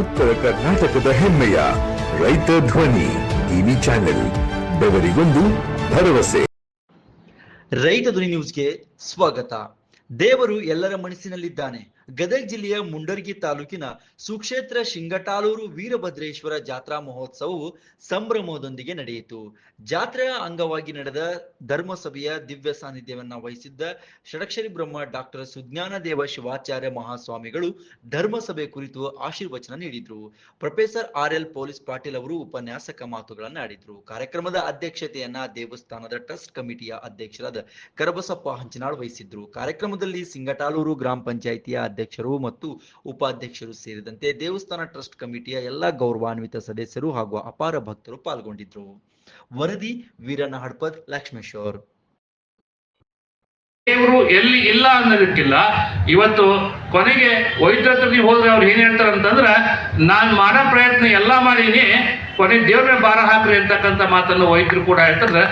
ಉತ್ತರ ಕರ್ನಾಟಕದ ಹೆಮ್ಮೆಯ ರೈತ ಧ್ವನಿ ಟಿವಿ ಚಾನೆಲ್, ಬೆವರಿಗೊಂದು ಭರವಸೆ. ರೈತ ಧ್ವನಿ ನ್ಯೂಸ್ಗೆ ಸ್ವಾಗತ. ದೇವರು ಎಲ್ಲರ ಮನಸ್ಸಿನಲ್ಲಿದ್ದಾನೆ. ಗದಗ ಜಿಲ್ಲೆಯ ಮುಂಡರ್ಗಿ ತಾಲೂಕಿನ ಸುಕ್ಷೇತ್ರ ಶಿಂಗಟಾಲೂರು ವೀರಭದ್ರೇಶ್ವರ ಜಾತ್ರಾ ಮಹೋತ್ಸವವು ಸಂಭ್ರಮದೊಂದಿಗೆ ನಡೆಯಿತು. ಜಾತ್ರೆಯ ಅಂಗವಾಗಿ ನಡೆದ ಧರ್ಮಸಭೆಯ ದಿವ್ಯ ಸಾನ್ನಿಧ್ಯವನ್ನ ವಹಿಸಿದ್ದ ಷಡಕ್ಷರಿ ಬ್ರಹ್ಮ ಡಾಕ್ಟರ್ ಸುಜ್ಞಾನದೇವ ಶಿವಾಚಾರ್ಯ ಮಹಾಸ್ವಾಮಿಗಳು ಧರ್ಮಸಭೆ ಕುರಿತು ಆಶೀರ್ವಚನ ನೀಡಿದ್ರು. Professor R L police Patil ಅವರು ಉಪನ್ಯಾಸಕ ಮಾತುಗಳನ್ನು ಆಡಿದ್ರು. ಕಾರ್ಯಕ್ರಮದ ಅಧ್ಯಕ್ಷತೆಯನ್ನ ದೇವಸ್ಥಾನದ ಟ್ರಸ್ಟ್ ಕಮಿಟಿಯ ಅಧ್ಯಕ್ಷರಾದ ಕರಬಸಪ್ಪ ಹಂಚನಾಳ್ ವಹಿಸಿದ್ರು. ಕಾರ್ಯಕ್ರಮದಲ್ಲಿ ಸಿಂಗಟಾಲೂರು ಗ್ರಾಮ ಪಂಚಾಯಿತಿಯ ಅಧ್ಯಕ್ಷರು ಮತ್ತು ಉಪಾಧ್ಯಕ್ಷರು ಸೇರಿದಂತೆ ದೇವಸ್ಥಾನ ಟ್ರಸ್ಟ್ ಕಮಿಟಿಯ ಎಲ್ಲಾ ಗೌರವಾನ್ವಿತ ಸದಸ್ಯರು ಹಾಗೂ ಅಪಾರ ಭಕ್ತರು ಪಾಲ್ಗೊಂಡಿದ್ರು ವರದಿ ವೀರಣ್ಣ ಹಡ್ಪದ್ ಲಕ್ಷ್ಮೇಶ್ವರ್. ದೇವರು ಎಲ್ಲಿ ಇಲ್ಲ ಅನ್ನೋದಕ್ಕಿಲ್ಲ. ಇವತ್ತು ಕೊನೆಗೆ ವೈದ್ಯರ ಹತ್ರ ನೀವು ಹೋದ್ರೆ ಅವ್ರು ಏನು ಹೇಳ್ತಾರೆ ಅಂತಂದ್ರೆ ನಾನು ಮಾಡೋ ಪ್ರಯತ್ನ ಎಲ್ಲ ಮಾಡೀನಿ, ಕೊನೆ ದೇವ್ರನ್ನ ಭಾರ ಹಾಕ್ರಿ ಅಂತಕ್ಕಂಥ ಮಾತನ್ನು ವೈದ್ಯರು ಕೂಡ ಹೇಳ್ತಾರೆ.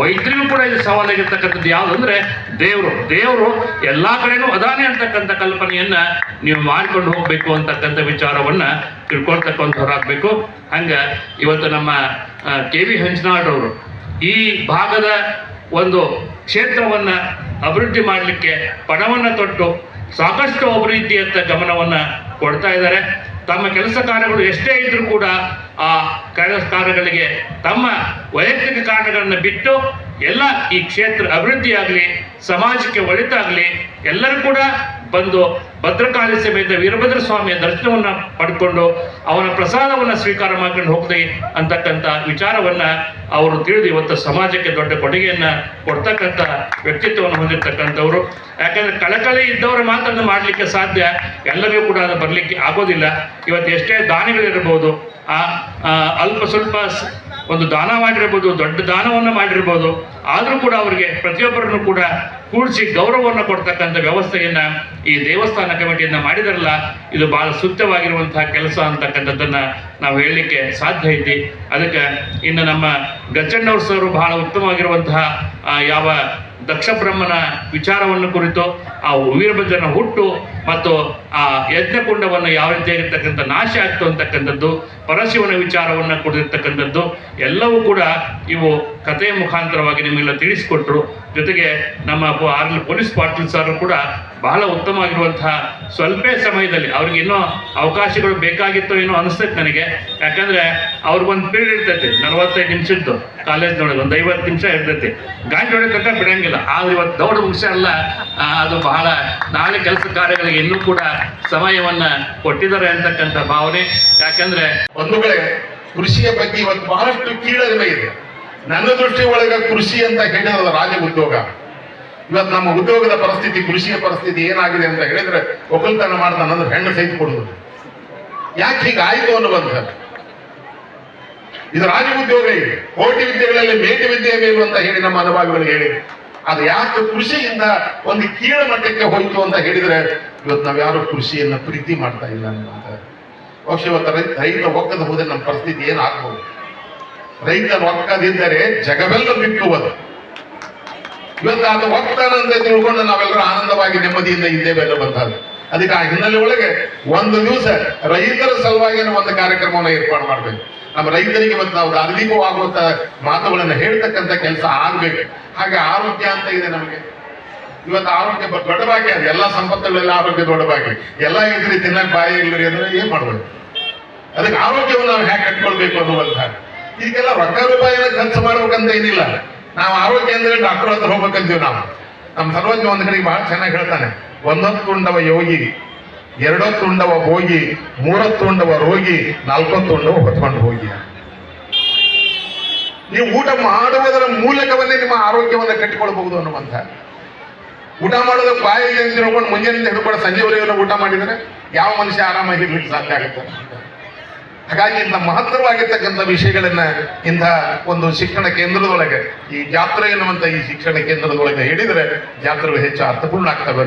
ವೈದ್ಯರಿಗೂ ಕೂಡ ಇದು ಸವಾಲಾಗಿರ್ತಕ್ಕಂಥದ್ದು ಯಾವುದಂದ್ರೆ, ದೇವರು ದೇವರು ಎಲ್ಲಾ ಕಡೆನೂ ಅದಾನೆ ಅಂತಕ್ಕಂಥ ಕಲ್ಪನೆಯನ್ನ ನೀವು ಮಾಡ್ಕೊಂಡು ಹೋಗಬೇಕು ಅಂತಕ್ಕಂಥ ವಿಚಾರವನ್ನ ತಿಳ್ಕೊಳ್ತಕ್ಕಂಥವ್ರಾಗಬೇಕು ಹಂಗ ಇವತ್ತು ನಮ್ಮ ಕೆ ವಿ ಅವರು ಈ ಭಾಗದ ಒಂದು ಕ್ಷೇತ್ರವನ್ನ ಅಭಿವೃದ್ಧಿ ಮಾಡಲಿಕ್ಕೆ ಪಣವನ್ನು ತೊಟ್ಟು ಸಾಕಷ್ಟು ಅಭಿವೃದ್ಧಿಯತ್ತ ಗಮನವನ್ನು ಕೊಡ್ತಾ ಇದ್ದಾರೆ. ತಮ್ಮ ಕೆಲಸ ಕಾರ್ಯಗಳು ಎಷ್ಟೇ ಇದ್ರೂ ಕೂಡ ಆ ಕೆಲಸ ಕಾರ್ಯಗಳಿಗೆ ತಮ್ಮ ವೈಯಕ್ತಿಕ ಕಾರಣಗಳನ್ನು ಬಿಟ್ಟು ಎಲ್ಲ ಈ ಕ್ಷೇತ್ರ ಅಭಿವೃದ್ಧಿಯಾಗಲಿ, ಸಮಾಜಕ್ಕೆ ಒಳಿತಾಗಲಿ ಎಲ್ಲರೂ ಕೂಡ ಬಂದು ಭದ್ರಕಾಳಿ ಸಮೇತ ವೀರಭದ್ರ ಸ್ವಾಮಿಯ ದರ್ಶನವನ್ನು ಪಡ್ಕೊಂಡು ಅವನ ಪ್ರಸಾದವನ್ನು ಸ್ವೀಕಾರ ಮಾಡ್ಕೊಂಡು ಹೋಗ್ಲಿ ಅಂತಕ್ಕಂಥ ವಿಚಾರವನ್ನ ಅವರು ತಿಳಿದು ಇವತ್ತು ಸಮಾಜಕ್ಕೆ ದೊಡ್ಡ ಕೊಡುಗೆಯನ್ನು ಕೊಡ್ತಕ್ಕಂಥ ವ್ಯಕ್ತಿತ್ವವನ್ನು ಹೊಂದಿರತಕ್ಕಂಥವ್ರು. ಯಾಕಂದ್ರೆ ಕಳಕಳಿ ಇದ್ದವರ ಮಾತನ್ನು ಮಾಡಲಿಕ್ಕೆ ಸಾಧ್ಯ ಎಲ್ಲರಿಗೂ ಕೂಡ ಅದು ಬರಲಿಕ್ಕೆ ಆಗೋದಿಲ್ಲ. ಇವತ್ತು ಎಷ್ಟೇ ದಾನಿಗಳಿರ್ಬೋದು, ಆ ಅಲ್ಪ ಸ್ವಲ್ಪ ಒಂದು ದಾನ ಮಾಡಿರ್ಬೋದು, ದೊಡ್ಡ ದಾನವನ್ನು ಮಾಡಿರ್ಬೋದು, ಆದರೂ ಕೂಡ ಅವರಿಗೆ ಪ್ರತಿಯೊಬ್ಬರನ್ನು ಕೂಡ ಕೂಡಿಸಿ ಗೌರವವನ್ನು ಕೊಡ್ತಕ್ಕಂಥ ವ್ಯವಸ್ಥೆಯನ್ನ ಈ ದೇವಸ್ಥಾನ ಕಮಿಟಿಯನ್ನ ಮಾಡಿದರಲ್ಲ, ಇದು ಬಹಳ ಸೂಕ್ತವಾಗಿರುವಂತಹ ಕೆಲಸ ಅಂತಕ್ಕಂಥದ್ದನ್ನ ನಾವು ಹೇಳಲಿಕ್ಕೆ ಸಾಧ್ಯ ಐತಿ. ಅದಕ್ಕೆ ಇನ್ನು ನಮ್ಮ ಗಚ್ಚಣ್ಣವ್ರ ಸರ್ ಬಹಳ ಉತ್ತಮವಾಗಿರುವಂತಹ ಯಾವ ದಕ್ಷ ಬ್ರಹ್ಮನ ವಿಚಾರವನ್ನು ಕುರಿತು, ಆ ವೀರಭದ್ರನ ಹುಟ್ಟು ಮತ್ತು, ಆ ಯಜ್ಞಕುಂಡವನ್ನು ಯಾವ ರೀತಿಯಾಗಿರ್ತಕ್ಕಂಥ ನಾಶ ಆಗ್ತು ಅಂತಕ್ಕಂಥದ್ದು, ಪರಶಿವನ ವಿಚಾರವನ್ನು ಕುರಿತಿರ್ತಕ್ಕಂಥದ್ದು ಎಲ್ಲವೂ ಕೂಡ ಇವು ಕಥೆಯ ಮುಖಾಂತರವಾಗಿ ನಿಮಗೆಲ್ಲ ತಿಳಿಸಿಕೊಟ್ರು. ಜೊತೆಗೆ ನಮ್ಮ ಆರ್ಲ್ ಪೊಲೀಸ್ ಪಾಟೀಲ್ ಸರ್ ಕೂಡ ಬಹಳ ಉತ್ತಮವಾಗಿರುವಂತಹ ಸ್ವಲ್ಪ ಸಮಯದಲ್ಲಿ ಅವ್ರಿಗೆ ಇನ್ನೂ ಅವಕಾಶಗಳು ಬೇಕಾಗಿತ್ತು ಏನೋ ಅನಿಸ್ತೈತೆ ನನಗೆ. ಯಾಕಂದ್ರೆ ಅವ್ರಿಗೊಂದು ಪೀರಿಯಡ್ ಇರ್ತೈತಿ, ನಲವತ್ತೈದು ನಿಮಿಷದ್ದು ಕಾಲೇಜ್ನೊಳಗೆ, ಒಂದು ಐವತ್ತು ನಿಮಿಷ ಇರ್ತೈತಿ. ಗಾಂಧಿ ಹೊಡೆತಕ್ಕ ಬಿಡಂಗಿಲ್ಲ, ಆದ್ರೆ ಇವತ್ತು ದೌಡ ಮುಗಿಸ ಅಲ್ಲ. ಅದು ಬಹಳ ನಾಳೆ ಕೆಲಸ ಕಾರ್ಯಗಳಿಗೆ ಇನ್ನೂ ಕೂಡ ಸಮಯವನ್ನ ಕೊಟ್ಟಿದ್ದಾರೆ ಅಂತಕ್ಕಂಥ ಭಾವನೆ. ಯಾಕಂದ್ರೆ ಕಡೆ ಕೃಷಿಯ ಬಗ್ಗೆ ಇವತ್ತು ಬಹಳಷ್ಟು ಕೀಳರಿಮೆ ಇದೆ. ನನ್ನ ದೃಷ್ಟಿ ಒಳಗ ಕೃಷಿ ಅಂತ ಹೇಳಿದ್ರಲ್ಲ ರಾಜ ಉದ್ಯೋಗ. ಇವತ್ತು ನಮ್ಮ ಉದ್ಯೋಗದ ಪರಿಸ್ಥಿತಿ, ಕೃಷಿಯ ಪರಿಸ್ಥಿತಿ ಏನಾಗಿದೆ ಅಂತ ಹೇಳಿದ್ರೆ ಒಕ್ಕಲ್ತನ ಮಾಡ್ತಾನೆ ಅಂದ್ರೆ ಹೆಣ್ಣು ಸಹಿತ ಕೊಡುವುದು. ಯಾಕೆ ಹೀಗಾಯ್ತು ಅನ್ನುವಂಥ ಇದು ರಾಜ ಉದ್ಯೋಗ ಇದೆ ಕೋಟಿ ವಿದ್ಯೆಗಳಲ್ಲಿ ಮೇಟಿ ವಿದ್ಯೆ ಮೇಲು ಅಂತ ಹೇಳಿ ನಮ್ಮ ಅನುಭವಿಗಳು ಹೇಳಿ ಅದು ಯಾಕೆ ಕೃಷಿಯಿಂದ ಒಂದು ಕೀಳ ಮಟ್ಟಕ್ಕೆ ಹೋಯಿತು ಅಂತ ಹೇಳಿದ್ರೆ, ಇವತ್ತು ನಾವು ಯಾರು ಕೃಷಿಯನ್ನ ಪ್ರೀತಿ ಮಾಡ್ತಾ ಇಲ್ಲ ಅನ್ನುವಂಥ ಬಹುಶಃ ಇವತ್ತು ರೈತ ರೈತ ಒಕ್ಕದ ಹೋದ್ರೆ ನಮ್ಮ ಪರಿಸ್ಥಿತಿ ಏನಾಗ್ಬೋದು? ರೈತ ಒಕ್ಕದಿದ್ದರೆ ಜಗವೆಲ್ಲ ಬಿಟ್ಟುವುದು ಇವತ್ತು ಅದು ಒಕ್ಕನ ತಿಳ್ಕೊಂಡು ನಾವೆಲ್ಲರೂ ಆನಂದವಾಗಿ ನೆಮ್ಮದಿಯಿಂದ ಇದ್ದೇವೆ ಬಂದಾಗ ಅದಕ್ಕೆ ಆ ಹಿನ್ನೆಲೆ ಒಳಗೆ ಒಂದು ದಿವಸ ರೈತರ ಸಲುವಾಗಿ ಒಂದು ಕಾರ್ಯಕ್ರಮವನ್ನು ಏರ್ಪಾಡು ಮಾಡಬೇಕು. ನಮ್ಮ ರೈತರಿಗೆ ಇವತ್ತು ನಾವು ಅರ್ಧಿಕವಾಗುವಂತ ಮಾತುಗಳನ್ನು ಹೇಳ್ತಕ್ಕಂಥ ಕೆಲಸ ಆಗ್ಬೇಕು. ಹಾಗೆ ಆರೋಗ್ಯ ಅಂತ ಇದೆ ನಮಗೆ. ಇವತ್ತು ಆರೋಗ್ಯ ದೊಡ್ಡ ಭಾಗ್ಯ ಅದು. ಎಲ್ಲ ಸಂಪತ್ತುಗಳೆಲ್ಲ ಆರೋಗ್ಯ ದೊಡ್ಡ ಭಾಗ್ಯ. ಎಲ್ಲ ಇದ್ರಿ ತಿನ್ನಕ್ ಬಾಯಿ ಇಲ್ಲರಿ ಅಂದ್ರೆ ಏನ್ ಮಾಡ್ಬೇಕು ಅದಕ್ಕೆ ಆರೋಗ್ಯವನ್ನು ನಾವು ಹೇಗೆ ಕಟ್ಕೊಳ್ಬೇಕು ಅನ್ನುವಂತ ಇದಕ್ಕೆಲ್ಲ ರೊಕ್ಕ ರೂಪಾಯಿನ ಖರ್ಚು ಮಾಡ್ಬೇಕಂತ ಏನಿಲ್ಲ. ನಾವು ಆರೋಗ್ಯ ಅಂದ್ರೆ ಡಾಕ್ಟರ್ ಹತ್ರ ಹೋಗ್ಬೇಕಂತೀವಿ ನಾವು. ನಮ್ಮ ಸರ್ವಜ್ಞ ಒಂದ್ ಕಡೆಗೆ ಬಹಳ ಚೆನ್ನಾಗಿ ಹೇಳ್ತಾನೆ ಒಂದೊತ್ತುಂಡವ ಯೋಗಿ ಎರಡೊತ್ತುಂಡವ ಭೋಗಿ ಮೂರತ್ತುಂಡವ ರೋಗಿ ನಾಲ್ಕೊತ್ತುಂಡವ ಹೊತ್ಕೊಂಡು ಹೋಗಿ. ನೀವು ಊಟ ಮಾಡುವುದರ ಮೂಲಕವನ್ನೇ ನಿಮ್ಮ ಆರೋಗ್ಯವನ್ನು ಕಟ್ಟಿಕೊಳ್ಳಬಹುದು ಅನ್ನುವಂಥ ಊಟ ಮಾಡೋದು ಬಾಯಿಗೆ ಅಂತ ಹೇಳ್ಕೊಂಡು ಮುಂಜಾನೆಯಿಂದ ಹಿಡ್ಕೊಂಡು ಸಂಜೆವರೆಗೂ ಊಟ ಮಾಡಿದರೆ ಯಾವ ಮನುಷ್ಯ ಆರಾಮಾಗಿರ್ಲಿಕ್ಕೆ ಸಾಧ್ಯ ಆಗುತ್ತೆ ಹಾಗಾಗಿ ಇಂಥ ಮಹತ್ತರವಾಗಿರ್ತಕ್ಕಂಥ ವಿಷಯಗಳನ್ನ ಇಂಥ ಒಂದು ಶಿಕ್ಷಣ ಕೇಂದ್ರದೊಳಗೆ ಈ ಜಾತ್ರೆ ಎನ್ನುವಂಥ ಈ ಶಿಕ್ಷಣ ಕೇಂದ್ರದೊಳಗೆ ಹೇಳಿದರೆ ಜಾತ್ರೆಗಳು ಹೆಚ್ಚು ಅರ್ಥಪೂರ್ಣ ಆಗ್ತವೆ.